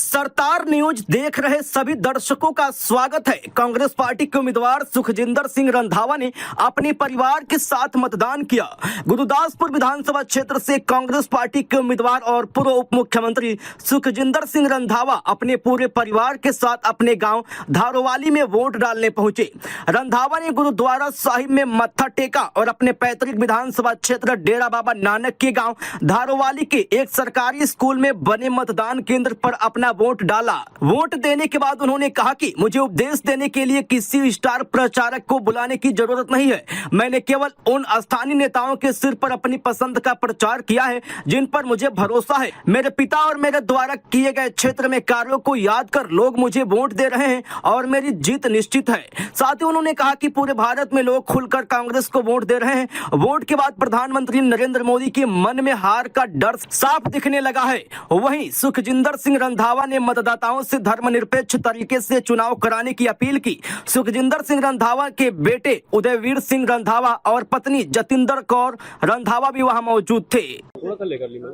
सरतार news देख रहे सभी दर्शकों का स्वागत है। कांग्रेस पार्टी के उम्मीदवार सुखजिंदर सिंह रंधावा ने अपने परिवार के साथ मतदान किया। गुरुदासपुर विधानसभा क्षेत्र से कांग्रेस पार्टी के उम्मीदवार और पूर्व उप मुख्यमंत्री सुखजिंदर सिंह रंधावा अपने पूरे परिवार के साथ अपने गाँव धारोवाली में वोट डालने पहुँचे। रंधावा ने गुरुद्वारा साहिब में मत्था टेका और अपने पैतृक विधानसभा क्षेत्र डेरा बाबा नानक के गाँव धारोवाली के एक सरकारी स्कूल में बने मतदान केंद्र पर अपना वोट डाला। वोट देने के बाद उन्होंने कहा कि मुझे उपदेश देने के लिए किसी स्टार प्रचारक को बुलाने की ज़रूरत नहीं है। मैंने केवल उन स्थानीय नेताओं के सिर पर अपनी पसंद का प्रचार किया है, जिन पर मुझे भरोसा है। मेरे पिता और मेरे द्वारा किए गए क्षेत्र में कार्यो को याद कर लोग मुझे वोट दे रहे हैं और मेरी जीत निश्चित है। साथ ही उन्होंने कहा की पूरे भारत में लोग खुलकर कांग्रेस को वोट दे रहे हैं। वोट के बाद प्रधानमंत्री नरेंद्र मोदी के मन में हार का डर साफ़ दिखने लगा है। वहीं सुखजिंदर सिंह रंधावा ने मतदाताओं से धर्मनिरपेक्ष तरीके से चुनाव कराने की अपील की सुखजिंदर सिंह रंधावा के बेटे उदयवीर सिंह रंधावा और पत्नी जतिंदर कौर रंधावा भी वहां मौजूद थे ਥੋੜਾ ਥੱਲੇ ਕਰ ਲਈ ਮੈਂ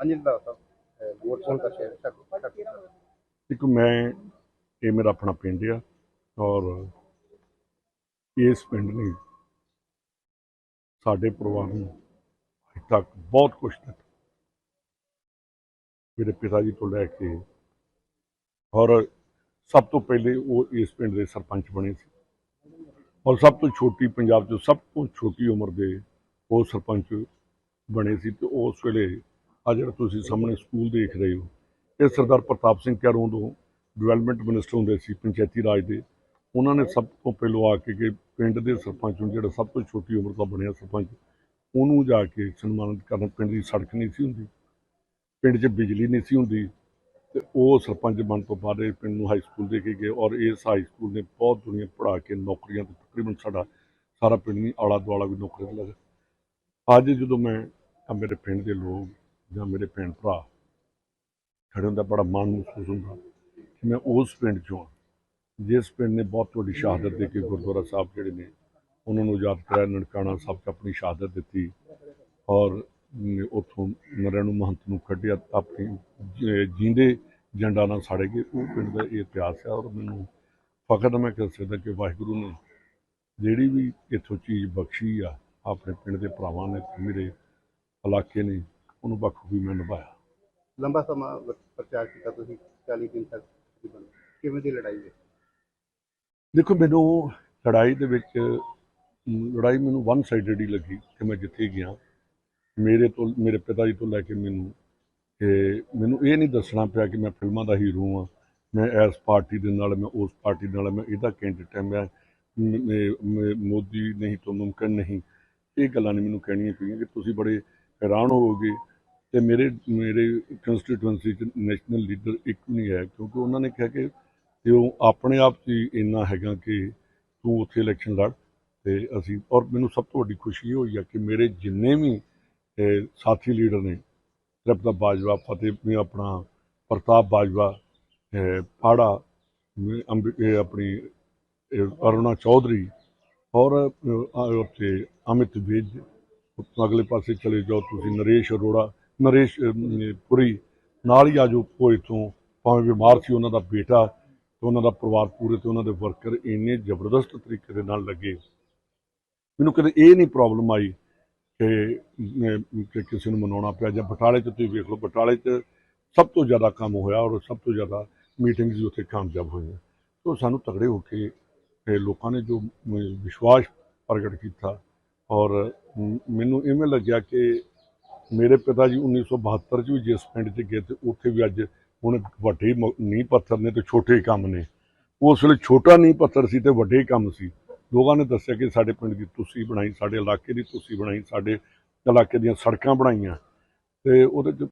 ਹਾਂਜੀ ਦਾ ਸਾਹਿਬ ਵੋਟ ਪਾਉਣ ਦਾ ਸ਼ਹਿਰ ਤੱਕ ਤੱਕ ਇੱਕ ਮੈਂ ਇਹ ਮੇਰਾ ਆਪਣਾ ਪਿੰਡ ਆ ਔਰ ਇਸ ਪਿੰਡ ਨੇ ਸਾਡੇ ਪਰਿਵਾਰ ਨੂੰ ਅੱਜ ਤੱਕ ਬਹੁਤ ਕੁਝ ਦਿੱਤਾ ਮੇਰੇ ਪਿਤਾ ਜੀ ਤੋਂ ਲੈ ਕੇ ਔਰ ਸਭ ਤੋਂ ਪਹਿਲੇ ਉਹ ਇਸ ਪਿੰਡ ਦੇ ਸਰਪੰਚ ਬਣੇ ਸੀ। ਔਰ ਸਭ ਤੋਂ ਛੋਟੀ ਪੰਜਾਬ 'ਚ ਸਭ ਤੋਂ ਛੋਟੀ ਉਮਰ ਦੇ ਉਹ ਸਰਪੰਚ ਬਣੇ ਸੀ ਤੇ ਉਸ ਵੇਲੇ ਆ ਜਿਹੜਾ ਤੁਸੀਂ ਸਾਹਮਣੇ ਸਕੂਲ ਦੇਖ ਰਹੇ ਹੋ, ਇਹ ਸਰਦਾਰ ਪ੍ਰਤਾਪ ਸਿੰਘ ਕੈਰੋਂ ਤੋਂ ਡਿਵੈਲਪਮੈਂਟ ਮਿਨਿਸਟਰ ਹੁੰਦੇ ਸੀ ਪੰਚਾਇਤੀ ਰਾਜ ਦੇ। ਉਹਨਾਂ ਨੇ ਸਭ ਤੋਂ ਪਹਿਲਾਂ ਆ ਕੇ ਕਿ ਪਿੰਡ ਦੇ ਸਰਪੰਚ ਨੂੰ ਜਿਹੜਾ ਸਭ ਤੋਂ ਛੋਟੀ ਉਮਰ ਦਾ ਬਣਿਆ ਸਰਪੰਚ, ਉਹਨੂੰ ਜਾ ਕੇ ਸਨਮਾਨਿਤ ਕਰਨ। ਪਿੰਡ ਦੀ ਸੜਕ ਨਹੀਂ ਸੀ ਹੁੰਦੀ। ਪਿੰਡ 'ਚ ਬਿਜਲੀ ਨਹੀਂ ਸੀ ਹੁੰਦੀ ਤੇ ਉਹ ਸਰਪੰਚ ਬਣ ਤੋਂ ਬਾਅਦ ਇਹ ਪਿੰਡ ਨੂੰ ਹਾਈ ਸਕੂਲ ਦੇ ਕੇ ਗਏ ਔਰ ਇਸ ਹਾਈ ਸਕੂਲ ਨੇ ਬਹੁਤ ਦੁਨੀਆ ਪੜ੍ਹਾ ਕੇ ਨੌਕਰੀਆਂ ਤੇ ਤਕਰੀਬਨ ਸਾਡਾ ਸਾਰਾ ਪਿੰਡ ਨਹੀਂ ਆਲਾ ਦੁਆਲਾ ਵੀ ਨੌਕਰੀਆਂ ਤੇ ਲੱਗਾ। ਅੱਜ ਜਦੋਂ ਮੈਂ ਮੇਰੇ ਪਿੰਡ ਦੇ ਲੋਕ ਜਾਂ ਮੇਰੇ ਭੈਣ ਭਰਾ ਖੜੇ ਹੁੰਦਾ ਬੜਾ ਮਾਣ ਮਹਿਸੂਸ ਹੁੰਦਾ ਕਿ ਮੈਂ ਉਸ ਪਿੰਡ ਚੋਂ ਹਾਂ ਜਿਸ ਪਿੰਡ ਨੇ ਬਹੁਤ ਵੱਡੀ ਸ਼ਹਾਦਤ ਦੇ ਕੇ ਗੁਰਦੁਆਰਾ ਸਾਹਿਬ ਜਿਹੜੇ ਨੇ, ਉਹਨਾਂ ਨੂੰ ਆਜ਼ਾਦ ਕਰਾਇਆ, ਨਨਕਾਣਾ ਸਾਹਿਬ 'ਚ ਆਪਣੀ ਸ਼ਹਾਦਤ ਦਿੱਤੀ ਔਰ ਉੱਥੋਂ ਨਰੈਣੂ ਮਹੰਤ ਨੂੰ ਕੱਢਿਆ ਆਪਣੀ ਜੀਂਦੇ ਜੰਡਾ ਨਾਲ ਸਾੜੇ ਗਏ। ਉਹ ਪਿੰਡ ਦਾ ਇਹ ਇਤਿਹਾਸ ਹੈ ਔਰ ਮੈਨੂੰ ਫਕਰ ਮੈਂ ਕਹਿ ਸਕਦਾ ਕਿ ਵਾਹਿਗੁਰੂ ਨੇ ਜਿਹੜੀ ਵੀ ਇੱਥੋਂ ਚੀਜ਼ ਬਖਸ਼ੀ ਆ ਆਪਣੇ ਪਿੰਡ ਦੇ ਭਰਾਵਾਂ ਨੇ ਮੇਰੇ ਇਲਾਕੇ ਨੇ ਉਹਨੂੰ ਬਖੂਬੀ ਮੈਂ ਨਿਭਾਇਆ। ਲੰਬਾ ਸਮਾਂ ਪ੍ਰਚਾਰ ਕੀਤਾ ਤੁਸੀਂ 40 ਦਿਨ ਤੱਕ ਕਿਵੇਂ ਦੀ ਲੜਾਈ ਹੈ? ਦੇਖੋ ਮੈਨੂੰ ਲੜਾਈ ਦੇ ਵਿੱਚ ਲੜਾਈ ਮੈਨੂੰ ਵਨ ਸਾਈਡਡ ਹੀ ਲੱਗੀ ਕਿ ਮੈਂ ਜਿੱਥੇ ਗਿਆ। ਮੇਰੇ ਤੋਂ, ਮੇਰੇ ਪਿਤਾ ਜੀ ਤੋਂ ਲੈ ਕੇ ਮੈਨੂੰ ਕਿ ਮੈਨੂੰ ਇਹ ਨਹੀਂ ਦੱਸਣਾ ਪਿਆ ਕਿ ਮੈਂ ਫਿਲਮਾਂ ਦਾ ਹੀਰੋ ਹਾਂ। ਮੈਂ ਇਸ ਪਾਰਟੀ ਦੇ ਨਾਲ, ਮੈਂ ਉਸ ਪਾਰਟੀ ਦੇ ਨਾਲ, ਮੈਂ ਇਹਦਾ ਕੈਂਡੀਡੇਟ ਹਾਂ। ਮੈਂ ਮੋਦੀ ਨਹੀਂ ਤੋਂ ਮੁਮਕਿਨ ਨਹੀਂ। ਇਹ ਗੱਲਾਂ ਨੇ ਮੈਨੂੰ ਕਹਿਣੀਆਂ ਪਈਆਂ ਕਿ ਤੁਸੀਂ ਬੜੇ ਹੈਰਾਨ ਹੋਵੋਗੇ। ਤੇ ਮੇਰੇ ਮੇਰੇ ਕੰਸਟੀਟੂਐਂਸੀ ਚ ਨੈਸ਼ਨਲ ਲੀਡਰ ਇੱਕ ਨਹੀਂ ਹੈ, ਕਿਉਂਕਿ ਉਹਨਾਂ ਨੇ ਕਿਹਾ ਕਿ ਤੇ ਉਹ ਆਪਣੇ ਆਪ 'ਚ ਹੀ ਇੰਨਾ ਹੈਗਾ ਕਿ ਤੂੰ ਉੱਥੇ ਇਲੈਕਸ਼ਨ ਲੜ। ਤੇ ਅਸੀਂ, ਔਰ ਮੈਨੂੰ ਸਭ ਤੋਂ ਵੱਡੀ ਖੁਸ਼ੀ ਇਹ ਹੋਈ ਆ ਕਿ ਮੇਰੇ ਜਿੰਨੇ ਵੀ ਅਹ, ਸਾਥੀ ਲੀਡਰ ਨੇ ਤ੍ਰਿਪਤਾ ਬਾਜਵਾ ਫਤਿਹ ਵੀ ਆਪਣਾ ਪ੍ਰਤਾਪ ਬਾਜਵਾ ਪਾੜਾ ਅੰਬ- ਆਪਣੀ ਅਰੁਣਾ ਚੌਧਰੀ ਔਰ ਅਹ, ਉੱਥੇ ਅਮਿਤ ਵਿਜ ਉੱਤੋਂ ਅਗਲੇ ਪਾਸੇ ਚਲੇ ਜਾਓ ਤੁਸੀਂ ਨਰੇਸ਼ ਅਰੋੜਾ ਨਰੇਸ਼ ਪੁਰੀ ਨਾਲ ਹੀ ਆਜੋ। ਕੋਈ ਤੋਂ ਭਾਵੇਂ ਬਿਮਾਰ ਸੀ ਉਹਨਾਂ ਦਾ ਬੇਟਾ ਤੇ ਉਹਨਾਂ ਦਾ ਪਰਿਵਾਰ ਪੂਰੇ ਤੇ ਉਹਨਾਂ ਦੇ ਵਰਕਰ ਇੰਨੇ ਜ਼ਬਰਦਸਤ ਤਰੀਕੇ ਦੇ ਨਾਲ ਲੱਗੇ। ਮੈਨੂੰ ਕਦੇ ਇਹ ਨਹੀਂ ਪ੍ਰੋਬਲਮ ਆਈ ਕਿ ਕਿਸੇ ਨੂੰ ਮਨਾਉਣਾ ਪਿਆ ਜਾਂ ਬਟਾਲੇ 'ਚ ਤੁਸੀਂ ਵੇਖ ਲਓ, ਬਟਾਲੇ 'ਚ ਸਭ ਤੋਂ ਜ਼ਿਆਦਾ ਕੰਮ ਹੋਇਆ ਔਰ ਸਭ ਤੋਂ ਜ਼ਿਆਦਾ ਮੀਟਿੰਗਸ ਵੀ ਉੱਥੇ ਕਾਮਯਾਬ ਹੋਈਆਂ। ਸੋ ਸਾਨੂੰ ਤਗੜੇ ਹੋ ਕੇ ਲੋਕਾਂ ਨੇ ਜੋ ਵਿਸ਼ਵਾਸ ਪ੍ਰਗਟ ਕੀਤਾ ਔਰ ਮੈਨੂੰ ਇਵੇਂ ਲੱਗਿਆ ਕਿ ਮੇਰੇ ਪਿਤਾ ਜੀ 1972 ਚ ਵੀ ਜਿਸ ਪਿੰਡ 'ਚ ਗਏ ਤੇ ਉੱਥੇ ਵੀ ਅੱਜ ਹੁਣ ਵੱਡੇ ਮ- ਨੀਂਹ ਪੱਥਰ ਨੇ ਤੇ ਛੋਟੇ ਕੰਮ ਨੇ। ਉਸ ਵੇਲੇ ਛੋਟਾ ਨੀਂਹ ਪੱਥਰ ਸੀ ਤੇ ਵੱਡੇ ਕੰਮ ਸੀ। ਲੋਕਾਂ ਨੇ ਦੱਸਿਆ ਕਿ ਸਾਡੇ ਪਿੰਡ ਦੀ ਤੁਸੀਂ ਬਣਾਈ, ਸਾਡੇ ਇਲਾਕੇ ਦੀ ਤੁਸੀਂ ਬਣਾਈ, ਸਾਡੇ ਇਲਾਕੇ ਦੀਆਂ ਸੜਕਾਂ ਬਣਾਈਆਂ। ਤੇ ਉਹਦੇ 'ਚ